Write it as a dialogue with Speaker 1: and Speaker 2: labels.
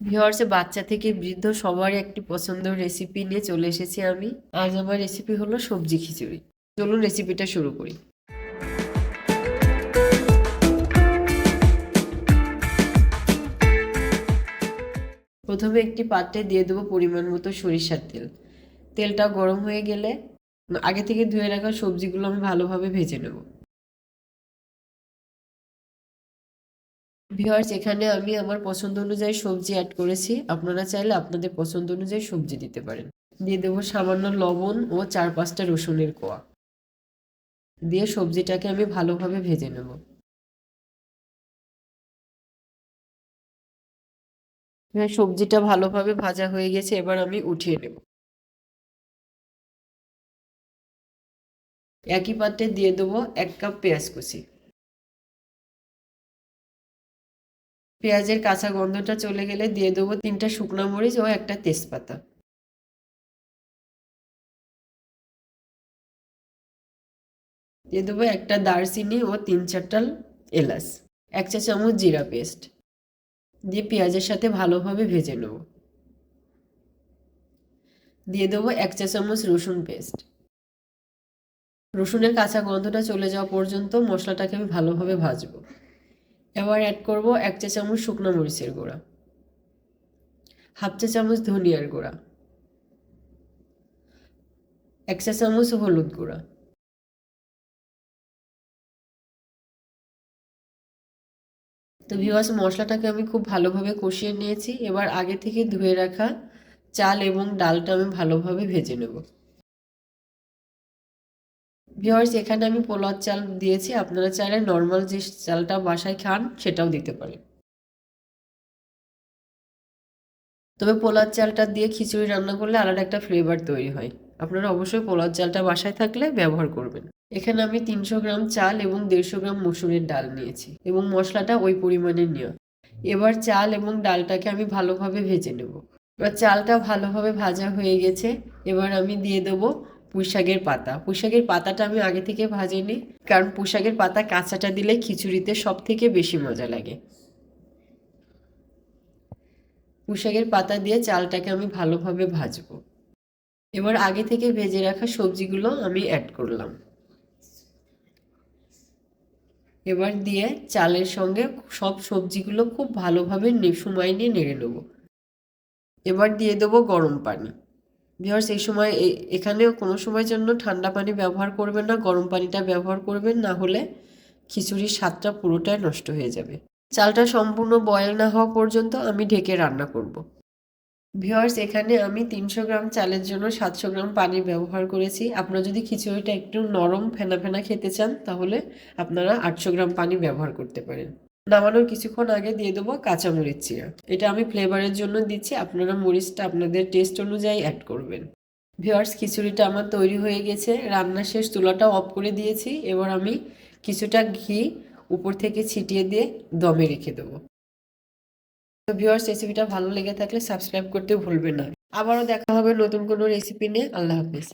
Speaker 1: ভিওয়ার্সে বাচ্চা থেকে বৃদ্ধ সবারই একটি পছন্দের রেসিপি নিয়ে চলে এসেছি আমি। আজ আমার রেসিপি হলো সবজি খিচুড়ি। চলুন রেসিপিটা শুরু করি। প্রথমে একটি পাত্রে দিয়ে দেবো পরিমাণ মতো সরিষার তেল। তেলটা গরম হয়ে গেলে আগে থেকে ধুয়ে রাখা সবজিগুলো আমি ভালোভাবে ভেজে নেব। ভিওয়ার্স এখানে আমি আমার পছন্দ অনুযায়ী সবজি অ্যাড করেছি। আপনারা চাইলে আপনাদের পছন্দ অনুযায়ী সবজি দিতে পারেন। দিয়ে দেবো সামান্য লবণ ও চার পাঁচটা রসুনের কোয়া। দিয়ে সবজিটাকে আমি ভালোভাবে ভেজে নেব। এবার সবজিটা ভালোভাবে ভাজা হয়ে গেছে, এবার আমি উঠিয়ে নেব। একই পাত্রে দিয়ে দেবো এক কাপ পেঁয়াজ কুচি। পেঁয়াজের কাঁচা গন্ধটা চলে গেলে দিয়ে দেবো তিনটা শুকনো মরিচ ও একটা তেজপাতা। দিয়ে দেবো একটা দারচিনি ও তিন চারটা এলাচ, এক চা চামচ জিরা পেস্ট। দিয়ে পেঁয়াজের সাথে ভালোভাবে ভেজে নেব। দিয়ে দেবো এক চা চামচ রসুন পেস্ট। রসুনের কাঁচা গন্ধটা চলে যাওয়া পর্যন্ত মশলাটাকে আমি ভালোভাবে ভাজবো। এবার অ্যাড করব এক চা চামচ শুকনো মরিচের গুঁড়া। হাফ চা চামচ ধনিয়ার গুঁড়া। এক চা চামচ হলুদ গুঁড়া। তো ভিওয়াস মশলাটাকে আমি খুব ভালোভাবে কষিয়ে নিয়েছি। এবার আগে থেকে ধুয়ে রাখা চাল এবং ডালটা আমি ভালোভাবে ভেজে নেব। ভিওয়ার্স এখানে আমি পোলার চাল দিয়েছি। আপনারা চাইলে নর্মাল যে চালটা বাসায় খান, সেটাও দিতে পারেন। তবে পোলার চালটা দিয়ে খিচুড়ি রান্না করলে আলাদা একটা ফ্লেভার তৈরি হয়। আপনারা অবশ্যই পোলার চালটা বাসায় থাকলে ব্যবহার করবেন। এখানে আমি তিনশো গ্রাম চাল এবং দেড়শো গ্রাম মসুরের ডাল নিয়েছি এবং মশলাটা ওই পরিমাণে নেওয়া এবার চাল এবং ডালটাকে আমি ভালোভাবে ভেজে নেব। এবার চালটা ভালোভাবে ভাজা হয়ে গেছে। এবার আমি দিয়ে দেবো পুঁইশাকের পাতা। পুঁইশাকের পাতাটা আমি আগে থেকে ভাজিনি, কারণ পুঁইশাকের পাতা কাঁচাটা দিলে খিচুড়িতে সব থেকে বেশি মজা লাগে। পুঁইশাকের পাতা দিয়ে চালটাকে আমি ভালোভাবে ভাজবো। এবার আগে থেকে ভেজে রাখা সবজিগুলো আমি অ্যাড করলাম। এবার দিয়ে চালের সঙ্গে সব সবজিগুলো খুব ভালোভাবে সময় নিয়ে নেড়ে নেব। এবার দিয়ে দেবো গরম পানি। ভিওর্স এই সময় এখানেও কোনো সময়ের জন্য ঠান্ডা পানি ব্যবহার করবেন না, গরম পানিটা ব্যবহার করবেন, না হলে খিচুড়ির স্বাদটা পুরোটাই নষ্ট হয়ে যাবে। চালটা সম্পূর্ণ বয়েল না হওয়া পর্যন্ত আমি ঢেকে রান্না করব। ভিওয়ার্স এখানে আমি তিনশো গ্রাম চালের জন্য সাতশো গ্রাম পানি ব্যবহার করেছি। আপনারা যদি খিচুড়িটা একটু নরম, ফেনা ফেনা খেতে চান, তাহলে আপনারা আটশো গ্রাম পানি ব্যবহার করতে পারেন। নামানোর কিছুক্ষণ আগে দিয়ে দেবো কাঁচামরিচ চিরা এটা আমি ফ্লেভারের জন্য দিচ্ছি, আপনারা মরিচটা আপনাদের টেস্ট অনুযায়ী অ্যাড করবেন। ভিওয়ার্স খিচুড়িটা আমার তৈরি হয়ে গেছে, রান্না শেষ তুলাটা অফ করে দিয়েছি, এবার আমি কিছুটা ঘি উপর থেকে ছিটিয়ে দিয়ে দমে রেখে দেবো। তো ভিওয়ার্স রেসিপিটা ভালো লেগে থাকলে সাবস্ক্রাইব করতে ভুলবেন না। আবারও দেখা হবে নতুন কোনো রেসিপি নিয়ে। আল্লাহ হাফিজ।